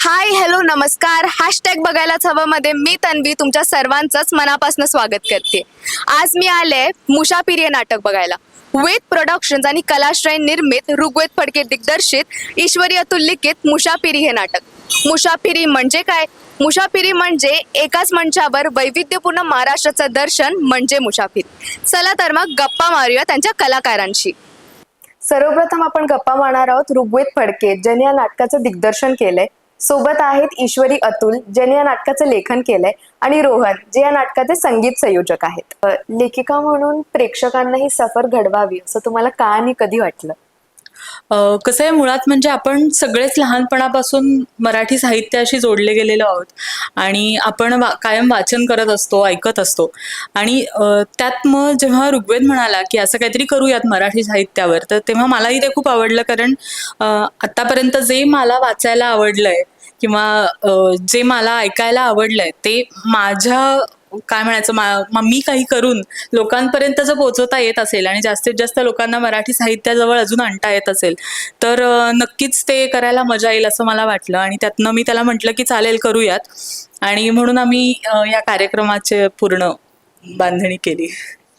Hi hello नमस्कार. Hashtag बघायलाच हवं मध्ये मी तन्वी तुमच्या सर्वांचंच मनापासून स्वागत करते. आज मी आले मुशापिरी हे नाटक बघायला. वेद प्रोडक्शन्स आणि कलाश्रय निर्मित ऋग्वेद फडके दिग्दर्शित ईश्वरी अतुल लिखित मुशापिरी हे नाटक. मुशापिरी म्हणजे काय? मुशाफिरी म्हणजे एकाच मंचावर वैविध्यपूर्ण महाराष्ट्राचं दर्शन म्हणजे मुशाफिरी चला तर मग गप्पा मारूया त्यांच्या कलाकारांशी. सर्वप्रथम आपण गप्पा मारणार आहोत ऋग्वेद फडके ज्यांनी या नाटकाचं दिग्दर्शन केलंय. सोबत आहेत ईश्वरी अतुल ज्यांनी या नाटकाचं लेखन केलंय आणि रोहन जे या नाटकाचे संगीत संयोजक आहेत. लेखिका म्हणून प्रेक्षकांना ही सफर घडवावी असं तुम्हाला का आणि कधी वाटलं? कसं आहे मुळात म्हणजे आपण सगळेच लहानपणापासून मराठी साहित्याशी जोडले गेलेलो आहोत आणि आपण वा कायम वाचन करत असतो ऐकत असतो. आणि त्यात मग जेव्हा ऋग्वेद म्हणाला की असं काहीतरी करूयात मराठी साहित्यावर तर तेव्हा मलाही ते खूप आवडलं कारण आतापर्यंत जे मला वाचायला आवडलंय किंवा जे मला ऐकायला आवडलंय ते माझ्या काय म्हणायचं मा- मी काही करून लोकांपर्यंत जर पोहोचवता येत असेल आणि जास्तीत जास्त लोकांना मराठी साहित्याजवळ अजून आणता येत असेल तर नक्कीच ते करायला मजा येईल असं मला वाटलं. आणि त्यातनं मी त्याला म्हटलं की चालेल करूयात. आणि म्हणून आम्ही या कार्यक्रमाचे पूर्ण बांधणी केली.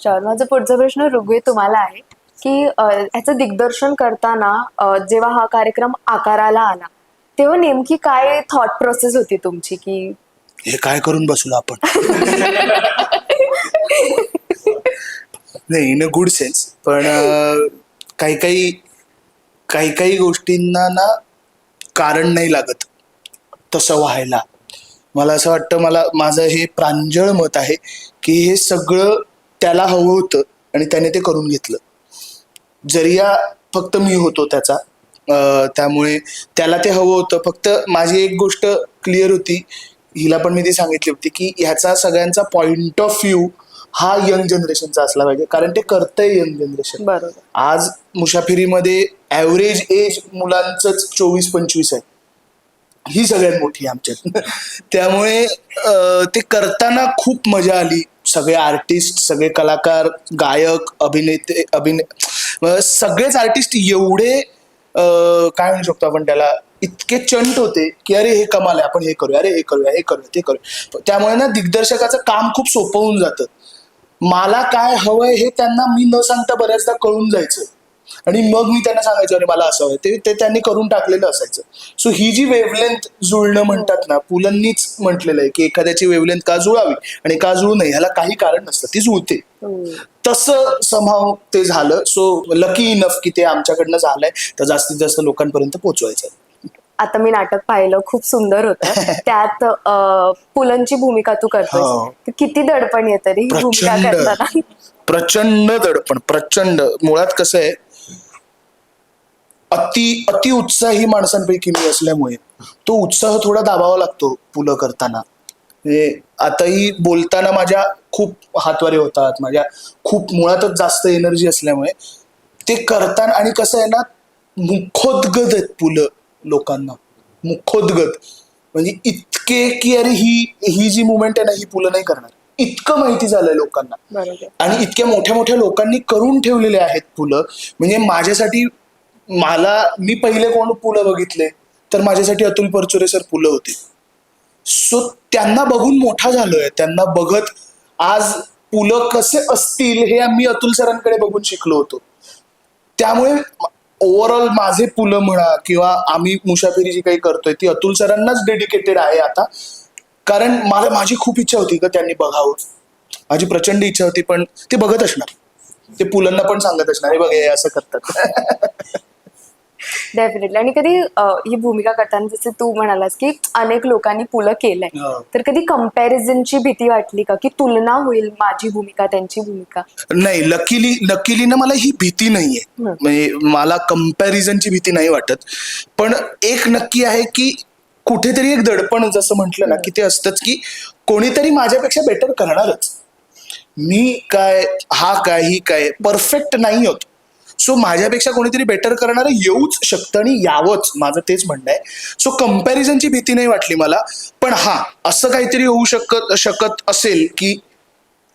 तर माझा पुढचा प्रश्न ऋग्वे तुम्हाला आहे की ह्याचं दिग्दर्शन करताना जेव्हा हा कार्यक्रम आकाराला आला तेव्हा नेमकी काय थॉट प्रोसेस होती तुमची की हे काय करून बसलो आपण? नाही इन अ गुड सेन्स पण अं, काही काही काही काही गोष्टींना ना कारण नाही लागत तसं व्हायला. मला असं वाटतं मला माझं हे प्रांजळ मत आहे की हे सगळं त्याला हवं होतं आणि त्याने ते करून घेतलं. जरिया फक्त मी होतो त्याचा त्यामुळे त्याला ते हवं होतं. फक्त माझी एक गोष्ट क्लिअर होती. हिला पण मी ती सांगितली होती की ह्याचा सगळ्यांचा पॉइंट ऑफ व्ह्यू हा यंग जनरेशनचा असला पाहिजे. कारण ते करतंय यंग जनरेशन आज मुसाफिरीमध्ये ॲव्हरेज एज मुलांचंच चोवीस पंचवीस आहे. ही सगळ्यात मोठी आमच्यात. त्यामुळे ते करताना खूप मजा आली. सगळे आर्टिस्ट सगळे कलाकार गायक अभिनेते अभिने सगळेच आर्टिस्ट एवढे काय म्हणू शकतो आपण त्याला? इतके चंट होते की अरे हे कमाल आहे आपण हे करूया अरे हे करूया हे करूया ते करूया. त्यामुळे ना दिग्दर्शकाचं काम खूप सोपं होऊन जातं. मला काय हवंय हे त्यांना मी न सांगता बऱ्याचदा कळून जायचं. आणि मग मी त्यांना सांगायचं अरे मला असं ते ते त्यांनी करून टाकलेलं असायचं. सो ही जी वेवलेंथ जुळणं म्हणतात ना पुलंनीच म्हटलेलं आहे की एखाद्याची वेवलेंथ का जुळावी आणि का जुळू नये ह्याला काही कारण नसतं ती जुळते. तसं समाव ते झालं. सो लकी इनफ की ते आमच्याकडनं झालंय तर जास्तीत जास्त लोकांपर्यंत पोहोचवायचं आता मी नाटक पाहिलं खूप सुंदर होतं. त्यात पुलंची भूमिका तू करतोय हो. किती दडपण येतं रे ही भूमिका करताना. प्रचंड दडपण प्रचंड. मुळात कसं आहे अति अति उत्साही माणसांपैकी मी असल्यामुळे तो उत्साह थोडा दाबावा लागतो पुलं करताना. म्हणजे आताही बोलताना माझ्या खूप हातवारे होतात माझ्या खूप मुळातच जास्त एनर्जी असल्यामुळे ते करताना आणि कसं आहे ना मुखोद्गत आहेत पुलं लोकांना. मुखोद्गत. म्हणजे इतके की अरे ही ही जी मुवमेंट आहे ना ही पुलं नाही करणार. इतकं माहिती झालंय लोकांना. आणि इतक्या मोठ्या मोठ्या लोकांनी करून ठेवलेले आहेत पुलं. म्हणजे माझ्यासाठी मला मी पहिले कोण पुलं बघितले तर माझ्यासाठी अतुल परचुरे सर पुलं होते. सो त्यांना बघून मोठा झालोय. त्यांना बघत आज पुलं कसे असतील हे मी अतुल सरांकडे बघून शिकलो होतो. त्यामुळे ओव्हरऑल माझे पुलं म्हणा किंवा आम्ही मुसाफिरी जी काही करतोय ती अतुल सरांनाच डेडिकेटेड आहे आता. कारण मला माझी खूप इच्छा होती का त्यांनी बघावं. माझी प्रचंड इच्छा होती पण ते बघत असणार. ते पुलांना पण सांगत असणार हे बघ हे असं करतात. डेफिनेटली आणि कधी अ, ही भूमिका करताना जसे तू म्हणालास की अनेक लोकांनी पुलं केलंय. हो. तर कधी कम्पॅरिझनची भीती वाटली का? की तुलना होईल माझी भूमिका त्यांची भूमिका? नाही लकीली लकीली ना मला ही भीती नाहीये. हं. म्हणजे मला कम्पॅरिझनची भीती नाही वाटत. पण एक नक्की आहे की कुठेतरी एक दडपण जसं म्हटलं ना की ते असतंच की कोणीतरी माझ्यापेक्षा बेटर करणारच. मी काय हा काय ही काय परफेक्ट नाही होत. सो माझ्यापेक्षा कोणीतरी बेटर करणारं येऊच शकतं आणि यावंच. माझं तेच म्हणणं आहे. सो कम्पॅरिझनची भीती नाही वाटली मला. पण हा असं काहीतरी होऊ शकत शकत असेल की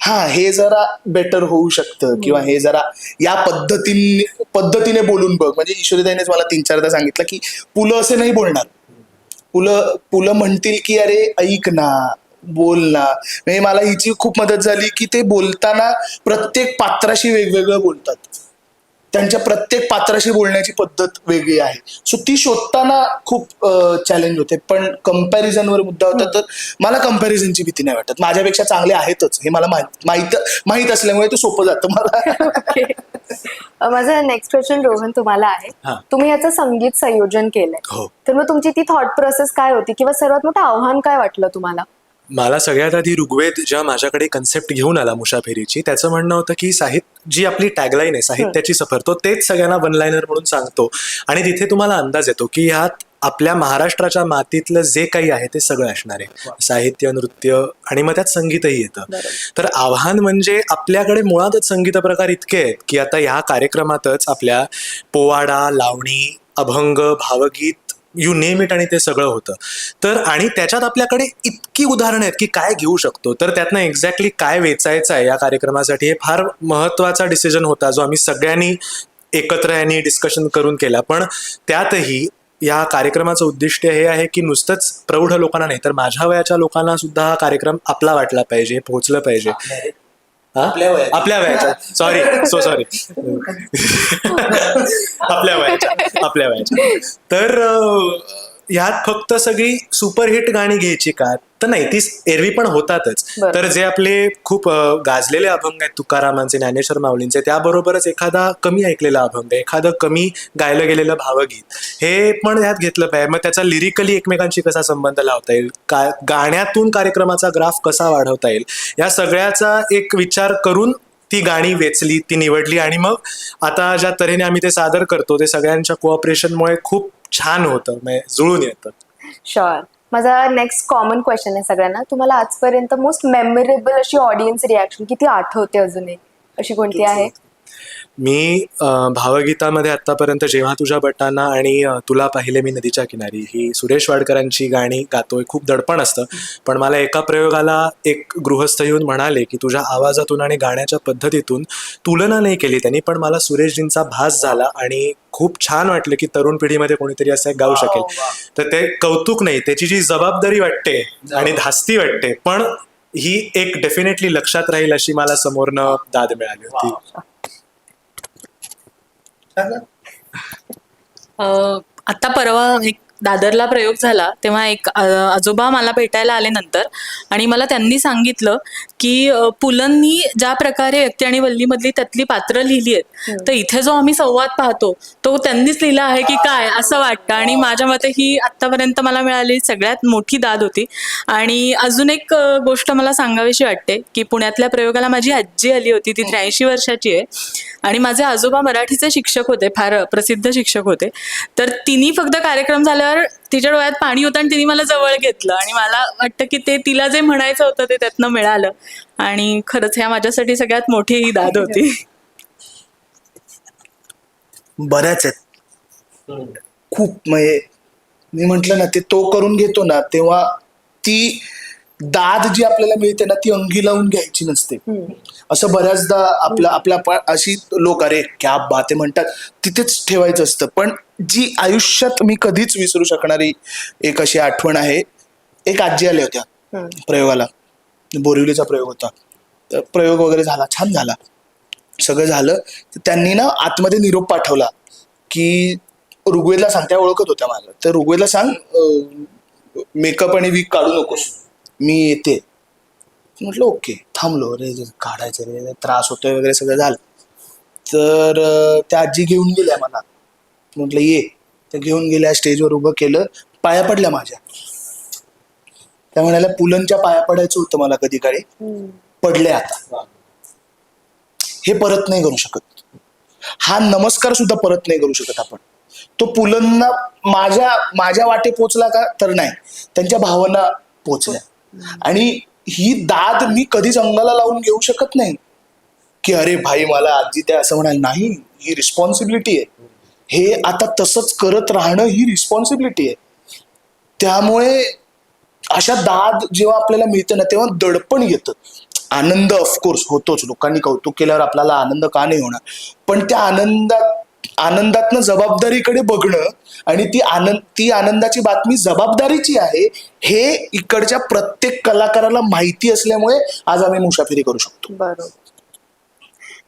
हा हे जरा बेटर होऊ शकतं किंवा हे जरा या पद्धतीने पद्धतीने बोलून बघ. म्हणजे ईश्वरीताईनेच मला तीन चारदा सांगितलं की पुलं असे नाही बोलणार. पुलं पुलं म्हणतील की अरे ऐक ना बोल ना. म्हणजे मला हिची खूप मदत झाली की ते बोलताना प्रत्येक पात्राशी वेगवेगळं बोलतात. त्यांच्या प्रत्येक पात्राशी बोलण्याची पद्धत वेगळी आहे. सो ती शोधताना खूप चॅलेंज होते. पण कम्पॅरिझनवर मुद्दा होता तर मला कम्पॅरिझनची भीती नाही वाटत. माझ्यापेक्षा चांगले आहेतच. हे मला माहीत माहीत असल्यामुळे ते सोपं जातं मला. माझं नेक्स्ट क्वेश्चन रोहन तुम्हाला आहे. तुम्ही याचं संगीत संयोजन केलंय. हो. तर मग तुमची ती थॉट प्रोसेस काय होती? किंवा सर्वात मोठं आव्हान काय वाटलं तुम्हाला? मला सगळ्यात आधी ऋग्वेद जेव्हा माझ्याकडे कन्सेप्ट घेऊन आला मुसाफिरीची त्याचं म्हणणं होतं की साहित्य जी आपली टॅगलाईन आहे साहित्याची सफर तो तेच सगळ्यांना वन लाईनर म्हणून सांगतो. आणि तिथे तुम्हाला अंदाज येतो की ह्यात आपल्या महाराष्ट्राच्या मातीतलं जे काही आहे ते सगळं असणार आहे. साहित्य नृत्य आणि मग त्यात संगीतही येतं. तर आव्हान म्हणजे आपल्याकडे मुळातच संगीत प्रकार इतके आहेत की आता ह्या कार्यक्रमातच आपल्या पोवाडा लावणी अभंग भावगीत यू नेम इट आणि ते सगळं होतं. तर आणि त्याच्यात आपल्याकडे इतकी उदाहरणं आहेत की काय घेऊ शकतो. तर त्यातनं एक्झॅक्टली काय वेचायचं आहे या कार्यक्रमासाठी हे फार महत्त्वाचा डिसिजन होता जो आम्ही सगळ्यांनी एकत्र यांनी डिस्कशन करून केला. पण त्यातही या कार्यक्रमाचं उद्दिष्ट हे आहे की नुसतंच प्रौढ लोकांना नाही तर माझ्या वयाच्या लोकांना सुद्धा हा कार्यक्रम आपला वाटला पाहिजे पोहोचलं पाहिजे. आपल्या वयाच्या. सॉरी सो सॉरी आपल्या वयाच्या. आपल्या वयाच्या. तर ह्यात फक्त सगळी सुपरहिट गाणी घ्यायची का? तर नाही ती एरवी पण होतातच. तर जे आपले खूप गाजलेले अभंग आहेत तुकारामांचे ज्ञानेश्वर माऊलींचे त्याबरोबरच एखादा कमी ऐकलेला अभंग एखादं कमी गायलं गेलेलं भावगीत हे पण ह्यात घेतलं पाहिजे. मग त्याचा लिरिकली एकमेकांशी कसा संबंध लावता येईल? का गाण्यातून कार्यक्रमाचा ग्राफ कसा वाढवता येईल? या सगळ्याचा एक विचार करून ती गाणी वेचली ती निवडली आणि मग आता ज्या तऱ्हेने आम्ही ते सादर करतो ते सगळ्यांच्या कोऑपरेशनमुळे खूप छान होतं म्हणजे जुळून येतं. शुअर माझा नेक्स्ट कॉमन क्वेश्चन आहे सगळ्यांना. तुम्हाला आजपर्यंत मोस्ट मेमोरेबल अशी ऑडियन्स रिॲक्शन किती आठवते अजूनही? अशी कोणती आहे? मी भावगीतामध्ये आतापर्यंत जेव्हा तुझ्या बटाना आणि तुला पाहिले मी नदीच्या किनारी ही सुरेश वाडकरांची गाणी गातोय खूप दडपण असतं. पण मला एका प्रयोगाला एक गृहस्थ येऊन म्हणाले की तुझ्या आवाजातून आणि गाण्याच्या पद्धतीतून तुलना नाही केली त्यांनी पण मला सुरेशजींचा भास झाला आणि खूप छान वाटलं की तरुण पिढीमध्ये कोणीतरी असं एक गाऊ शकेल. तर ते कौतुक नाही त्याची जी जबाबदारी वाटते आणि धास्ती वाटते पण ही एक डेफिनेटली लक्षात राहील अशी मला समोरनं दाद मिळाली होती. आता परवा एक दादरला प्रयोग झाला तेव्हा एक आजोबा मला भेटायला आले नंतर आणि मला त्यांनी सांगितलं की पुलंनी ज्या प्रकारे व्यक्ती आणि वल्लीमधली त्यातली पात्र लिहिली आहेत तर इथे जो आम्ही संवाद पाहतो तो त्यांनीच लिहिला आहे की काय असं वाटतं. आणि माझ्या मते ही आतापर्यंत मला मिळालेली सगळ्यात मोठी दाद होती. आणि अजून एक गोष्ट मला सांगावीशी वाटते की पुण्यातल्या प्रयोगाला माझी आजी आली होती ती त्र्याऐंशी वर्षाची आहे. आणि माझे आजोबा मराठीचे शिक्षक होते फार प्रसिद्ध शिक्षक होते. तर तिने फक्त कार्यक्रम झाल्यावर तिच्या डोळ्यात पाणी होतं आणि तिने मला जवळ घेतलं. आणि मला वाटतं की ते तिला जे म्हणायचं होतं ते त्यातनं मिळालं. आणि खरंच ह्या माझ्यासाठी सगळ्यात मोठी ही दाद होती. बऱ्याच आहेत. खूप म्हणजे मी म्हंटल ना ते तो करून घेतो ना तेव्हा ती दाद जी आपल्याला मिळते ना ती अंगी लावून घ्यायची नसते. असं बऱ्याचदा आपला आपल्या अशी लोक अरे क्या बात म्हणतात तिथेच ठेवायचं असतं. पण जी आयुष्यात मी कधीच विसरू शकणारी एक अशी आठवण आहे. एक आजी आल्या होत्या प्रयोगाला. बोरिवलीचा प्रयोग होता. तर प्रयोग वगैरे झाला छान झाला. सगळं झालं. त्यांनी ना आतमध्ये निरोप पाठवला की ऋग्वेदला सांग त्या ओळखत होत्या मला. तर ऋग्वेदला सांग मेकअप आणि वीक काढू नकोस. मी येते. म्हटलं ओके. थांबलो. रे काढायचं रे त्रास होतोय वगैरे सगळं झालं. तर त्या आजी घेऊन गेल्या मला. म्हटलं ये. त्या घेऊन गेल्या स्टेजवर उभं केलं. पाया पडल्या माझ्या. त्या म्हणाल्या पुलंच्या पाया पडायचं होतं मला कधी काळी. पडले आता. हे परत नाही करू शकत. हा नमस्कार सुद्धा परत नाही करू शकत आपण. तो पुलंना माझ्या माझ्या वाटे पोचला का? तर नाही. त्यांच्या भावना पोचल्या. आणि ही दाद मी कधीच अंगाला लावून घेऊ शकत नाही. की अरे भाई मला आजी त्या असं म्हणाल. नाही ही रिस्पॉन्सिबिलिटी आहे. हे आता तसंच करत राहणं ही रिस्पॉन्सिबिलिटी आहे. त्यामुळे अशा दाद जेव्हा आपल्याला मिळतं ना तेव्हा दडपण येतं. आनंद ऑफकोर्स होतोच. लोकांनी कौतुक केल्यावर आपल्याला आनंद का नाही होणार? पण त्या आनंदात आनंदातनं जबाबदारीकडे बघणं आणि ती आनंद ती आनंदाची बातमी जबाबदारीची आहे हे इकडच्या प्रत्येक कलाकाराला माहिती असल्यामुळे आज आम्ही मुसाफिरी करू शकतो. बरोबर.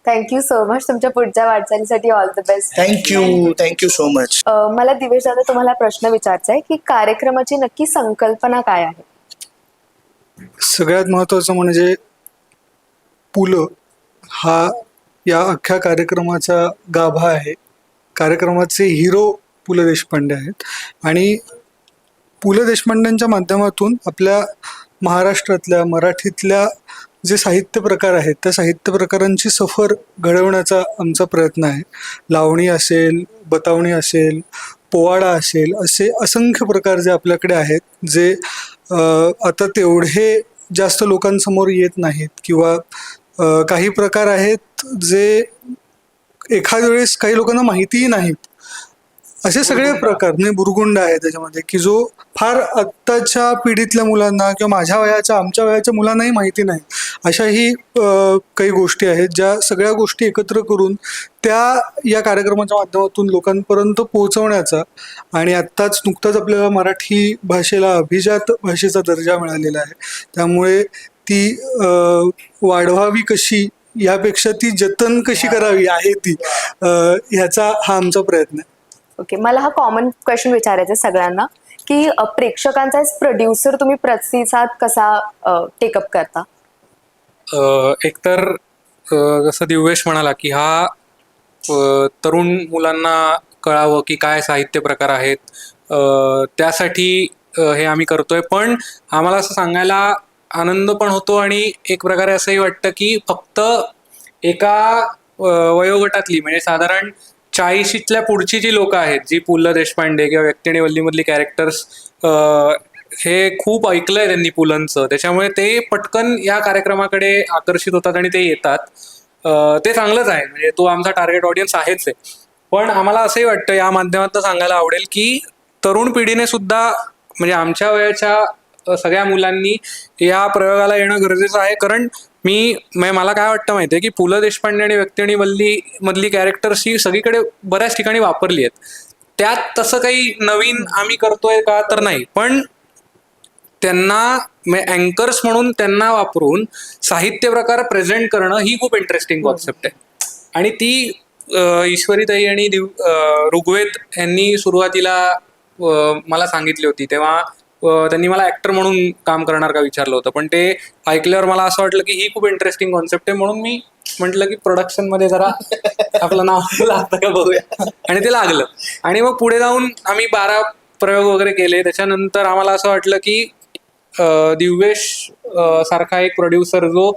थँक्यू सो मच तुमच्या पुढच्या वाटचालीसाठी all the best thank you thank you so much मला दिवेश दादा तुम्हाला प्रश्न विचारायचा आहे की कार्यक्रमाची नक्की संकल्पना काय आहे? सगळ्यात महत्त्वाचं म्हणजे पुलं हा या अख्ख्या कार्यक्रमाचा गाभा आहे. कार्यक्रमाचे हिरो पु ल देशपांडे आहेत. आणि पु ल देशपांडेंच्या माध्यमातून आपल्या महाराष्ट्रातल्या मराठीतल्या जे साहित्य प्रकार आहेत त्या साहित्य प्रकारांची सफर घडवण्याचा आमचा प्रयत्न आहे. लावणी असेल बतावणी असेल पोवाडा असेल असे असंख्य प्रकार जे आपल्याकडे आहेत जे आता तेवढे जास्त लोकांसमोर येत नाहीत किंवा काही प्रकार आहेत जे एखाद वेळेस काही लोकांना माहितीही नाहीत असे सगळे प्रकार म्हणजे बुरगुंड आहे त्याच्यामध्ये की जो फार आत्ताच्या पिढीतल्या मुलांना किंवा माझ्या वयाच्या आमच्या वयाच्या मुलांनाही माहिती नाही. अशाही काही गोष्टी आहेत ज्या सगळ्या गोष्टी एकत्र करून त्या या कार्यक्रमाच्या माध्यमातून लोकांपर्यंत पोहोचवण्याचा आणि आत्ताच नुकताच आपल्याला मराठी भाषेला अभिजात भाषेचा दर्जा मिळालेला आहे. त्यामुळे ती वाढवावी कशी यापेक्षा ती जतन कशी करावी आहे ती ह्याचा हा आमचा प्रयत्न आहे. ओके मला हा कॉमन क्वेश्चन विचारायचा आहे सगळ्यांना की प्रेक्षकांचा प्रोड्युसर तुम्ही प्रतिसाद कसा टेकअप करता? एकतर जसं दिव्येश म्हणाला की हा तरुण मुलांना कळावं की काय साहित्य प्रकार आहेत त्यासाठी हे आम्ही करतोय. पण आम्हाला असं सांगायला आनंद पण होतो आणि एक प्रकारे असंही वाटतं की फक्त एका वयोगटातली म्हणजे साधारण चाळीशीतल्या पुढची जी लोक आहेत जी पु ल देशपांडे किंवा व्यक्ती आणि वल्लीमधली कॅरेक्टर्स हे खूप ऐकलंय त्यांनी पुलंचं. त्याच्यामुळे ते पटकन या कार्यक्रमाकडे आकर्षित होतात आणि ते येतात. ते चांगलंच आहे. म्हणजे तो आमचा टार्गेट ऑडियन्स आहेच आहे. पण आम्हाला असंही वाटतं या माध्यमातून सांगायला आवडेल की तरुण पिढीने सुद्धा म्हणजे आमच्या वयाच्या सगळ्या मुलांनी या प्रयोगाला येणं गरजेचं आहे. कारण मी म्हणजे मला काय वाटतं माहिती आहे की पु ल देशपांडे आणि व्यक्ती आणि वल्ली मधली कॅरेक्टर्स ही सगळीकडे बऱ्याच ठिकाणी वापरली आहेत. त्यात तसं काही नवीन आम्ही करतोय का तर नाही. पण त्यांना म्हणजे अँकर्स म्हणून त्यांना वापरून साहित्य प्रकार प्रेझेंट करणं ही खूप इंटरेस्टिंग कॉन्सेप्ट आहे. आणि ती ईश्वरीताई आणि दिव ऋग्वेद यांनी सुरुवातीला मला सांगितली होती. तेव्हा त्यांनी मला ऍक्टर म्हणून काम करणार का विचारलं होतं. पण ते ऐकल्यावर मला असं वाटलं की ही खूप इंटरेस्टिंग कॉन्सेप्ट आहे म्हणून मी म्हटलं की प्रोडक्शनमध्ये जरा आपलं नाव लागतं का बघूया. आणि ते लागलं. आणि मग पुढे जाऊन आम्ही बारा प्रयोग वगैरे केले. त्याच्यानंतर आम्हाला असं वाटलं की अ, दिव्येश सारखा एक प्रोड्युसर जो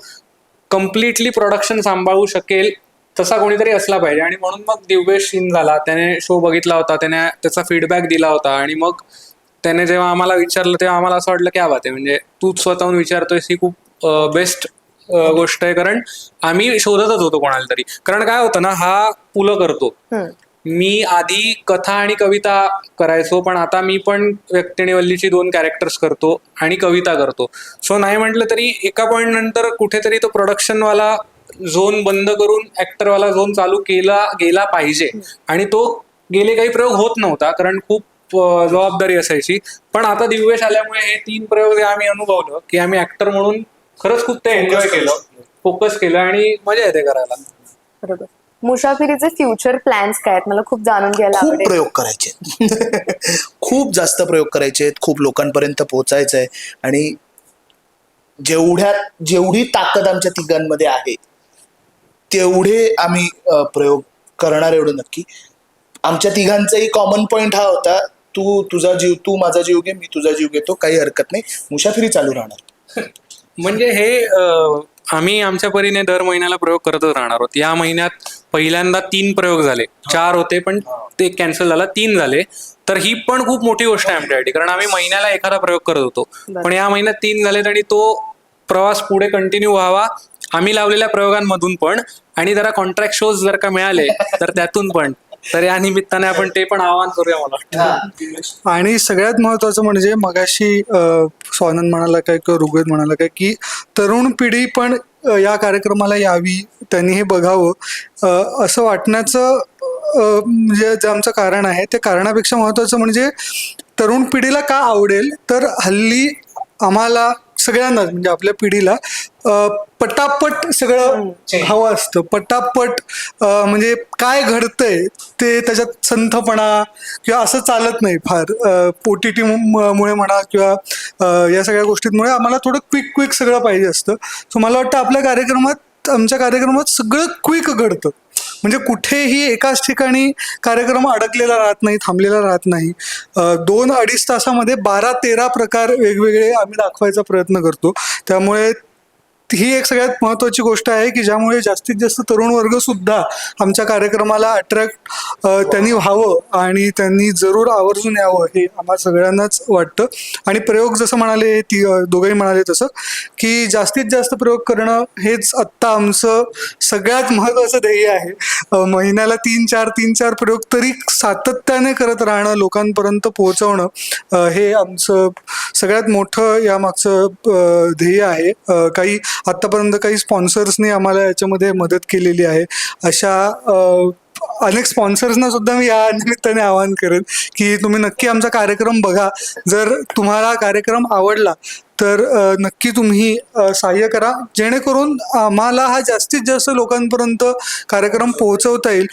कम्प्लिटली प्रोडक्शन सांभाळू शकेल तसा कोणीतरी असला पाहिजे. आणि म्हणून मग दिव्येश इन झाला. त्याने शो बघितला होता. त्याने त्याचा फीडबॅक दिला होता. आणि मग त्याने जेव्हा आम्हाला विचारलं तेव्हा आम्हाला असं वाटलं क्या बात आहे म्हणजे तूच स्वतःहून विचारतोयस ही खूप बेस्ट गोष्ट आहे. कारण आम्ही शोधतच होतो कोणाला तरी. कारण काय होतं ना हा पुलं करतो. मी आधी कथा आणि कविता करायचो पण आता मी पण व्यक्ती आणि वल्लीची दोन कॅरेक्टर्स करतो आणि कविता करतो. सो नाही म्हटलं तरी एका पॉइंट नंतर कुठेतरी तो प्रोडक्शनवाला झोन बंद करून ऍक्टरवाला झोन चालू केला गेला पाहिजे. आणि तो गेले काही प्रयोग होत नव्हता कारण खूप जबाबदारी असायची. पण आता दिव्येश आल्यामुळे हे तीन प्रयोग जे आम्ही अनुभवलं की आम्ही ऍक्टर म्हणून खरंच खूप ते एन्जॉय केलं. फोकस केलं आणि मजा येते करायला. बरोबर. मुसाफिरीचे फ्युचर प्लॅन्स काय आहेत? मला खूप जाणून घ्यायला खूप आवडेल. प्रयोग करायचे. खूप जास्त प्रयोग करायचे. आहेत खूप लोकांपर्यंत पोहोचायचं आहे आणि जेवढ्या जेवढी ताकद आमच्या तिघांमध्ये आहे तेवढे आम्ही अ, प्रयोग करणार एवढं नक्की. आमच्या तिघांचाही कॉमन पॉइंट हा होता. तू तुझा जीव तू माझा जीव घे मी तुझा जीव घेतो काही हरकत नाही. मुसाफिरी चालू राहणार. म्हणजे हे अं, आम्ही आमच्या परीने दर महिन्याला प्रयोग करतच राहणार आहोत. या महिन्यात पहिल्यांदा तीन प्रयोग झाले. चार होते पण ते कॅन्सल झाला तीन झाले. तर ही पण खूप मोठी गोष्ट आहे आमच्यासाठी कारण आम्ही महिन्याला एखादा प्रयोग करत होतो. पण या महिन्यात तीन झालेत आणि तो प्रवास पुढे कंटिन्यू व्हावा. आम्ही लावलेल्या प्रयोगांमधून पण. आणि जरा कॉन्ट्रॅक्ट शोज जर का मिळाले तर त्यातून पण. तर या निमित्ताने आपण ते पण आवाहन करूया मला. वाटतं आणि सगळ्यात महत्वाचं म्हणजे मगाशी स्वानंद म्हणाला काय किंवा ऋग्वेद म्हणाला काय की तरुण पिढी पण या कार्यक्रमाला यावी त्यांनी हे बघावं. अ, असं वाटण्याचं म्हणजे जे आमचं कारण आहे ते कारणापेक्षा महत्त्वाचं म्हणजे तरुण पिढीला का आवडेल? तर हल्ली आम्हाला सगळ्यांनाच म्हणजे आपल्या पिढीला पटापट सगळं हवं असतं. पटापट म्हणजे काय घडतंय ते त्याच्यात संथपणा किंवा असं चालत नाही फार. ओ टी टी मुळे म्हणा किंवा या सगळ्या गोष्टींमुळे आम्हाला थोडं क्विक क्विक सगळं पाहिजे असतं. सो मला वाटतं आपल्या कार्यक्रमात आमच्या कार्यक्रमात सगळं क्विक घडतं. म्हणजे कुठेही एकाच ठिकाणी कार्यक्रम अडकलेला राहत नाही थांबलेला राहत नाही. दोन अडीच तासामध्ये बारा तेरा प्रकार वेगवेगळे आम्ही दाखवायचा प्रयत्न करतो. त्यामुळे ही एक सगळ्यात महत्त्वाची गोष्ट आहे की ज्यामुळे जास्तीत जास्त तरुण वर्ग सुद्धा आमच्या कार्यक्रमाला अट्रॅक्ट त्यांनी व्हावं आणि त्यांनी जरूर आवर्जून यावं हे आम्हा सगळ्यांनाच वाटतं. आणि प्रयोग जसं म्हणाले ती दोघंही म्हणाले तसं की जास्तीत जास्त प्रयोग करणं हेच आत्ता आमचं सगळ्यात महत्त्वाचं ध्येय आहे. महिन्याला तीन चार तीन चार प्रयोग तरी सातत्याने करत राहणं लोकांपर्यंत पोहोचवणं हे आमचं सगळ्यात मोठं यामागचं मागचं ध्येय आहे. काही आत्तापर्यंत काही स्पॉन्सर्सनी आम्हाला याच्यामध्ये मदत केलेली आहे. अशा अनेक स्पॉन्सर्सना सुद्धा मी या निमित्ताने आवाहन करेन की तुम्ही नक्की आमचा कार्यक्रम बघा. जर तुम्हाला कार्यक्रम आवडला तर नक्की तुम्ही सहाय्य करा. जेणेकरून आम्हाला हा जास्तीत जास्त लोकांपर्यंत कार्यक्रम पोहोचवता येईल.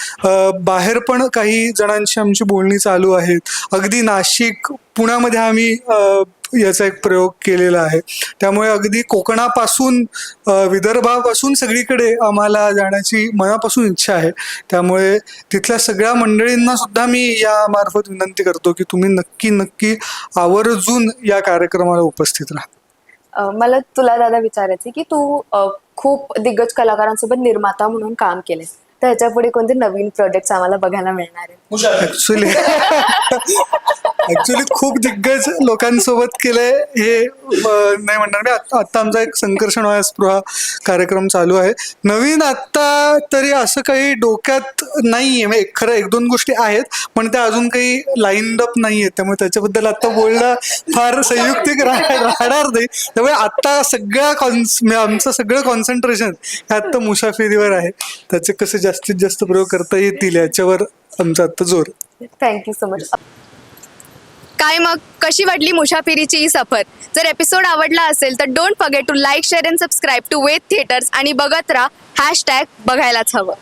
बाहेर पण काही जणांशी आमची बोलणी चालू आहेत. अगदी नाशिक पुण्यामध्ये आम्ही याचा एक प्रयोग केलेला आहे. त्यामुळे अगदी कोकणापासून विदर्भापासून सगळीकडे आम्हाला जाण्याची मनापासून इच्छा आहे. त्यामुळे तिथल्या सगळ्या मंडळींना सुद्धा मी या मार्फत विनंती करतो की तुम्ही नक्की नक्की आवर्जून या कार्यक्रमाला उपस्थित राहा. मला तुला दादा विचारायचं की तू खूप दिग्गज कलाकारांसोबत निर्माता म्हणून काम केलेस तर ह्याच्या पुढे कोणते नवीन प्रोजेक्ट आम्हाला बघायला मिळणार आहेत? ऍक्च्युली ऍक्च्युली खूप दिग्गज लोकांसोबत केलंय हे अ, नाही म्हणणार मी. आत्ता आत्ता आमचा एक संकर्षण व्हाया स्पृहा कार्यक्रम चालू आहे. नवीन आत्ता तरी असं काही डोक्यात नाहीये. म्हणजे खरं एक दोन गोष्टी आहेत पण त्या अजून काही लाईन अप नाहीयेत. त्यामुळे त्याच्याबद्दल आता बोलणं फार संयुक्तिक राहणार नाही. त्यामुळे आता सगळ्या कॉन्स म्हणजे आमचं सगळं कॉन्सन्ट्रेशन हे आत्ता मुसाफिरीवर आहे. त्याचे कसे जास्तीत जास्त प्रयोग करता येतील याच्यावर आमचा आत्ता जोर. थँक्यू सो मच काय मग? कशी वाटली मुशाफिरीची ही सफर? जर एपिसोड आवडला असेल तर don't forget to like share and subscribe to Weth theatres आणि बघत राहा हॅशटॅग बघायलाच हवं.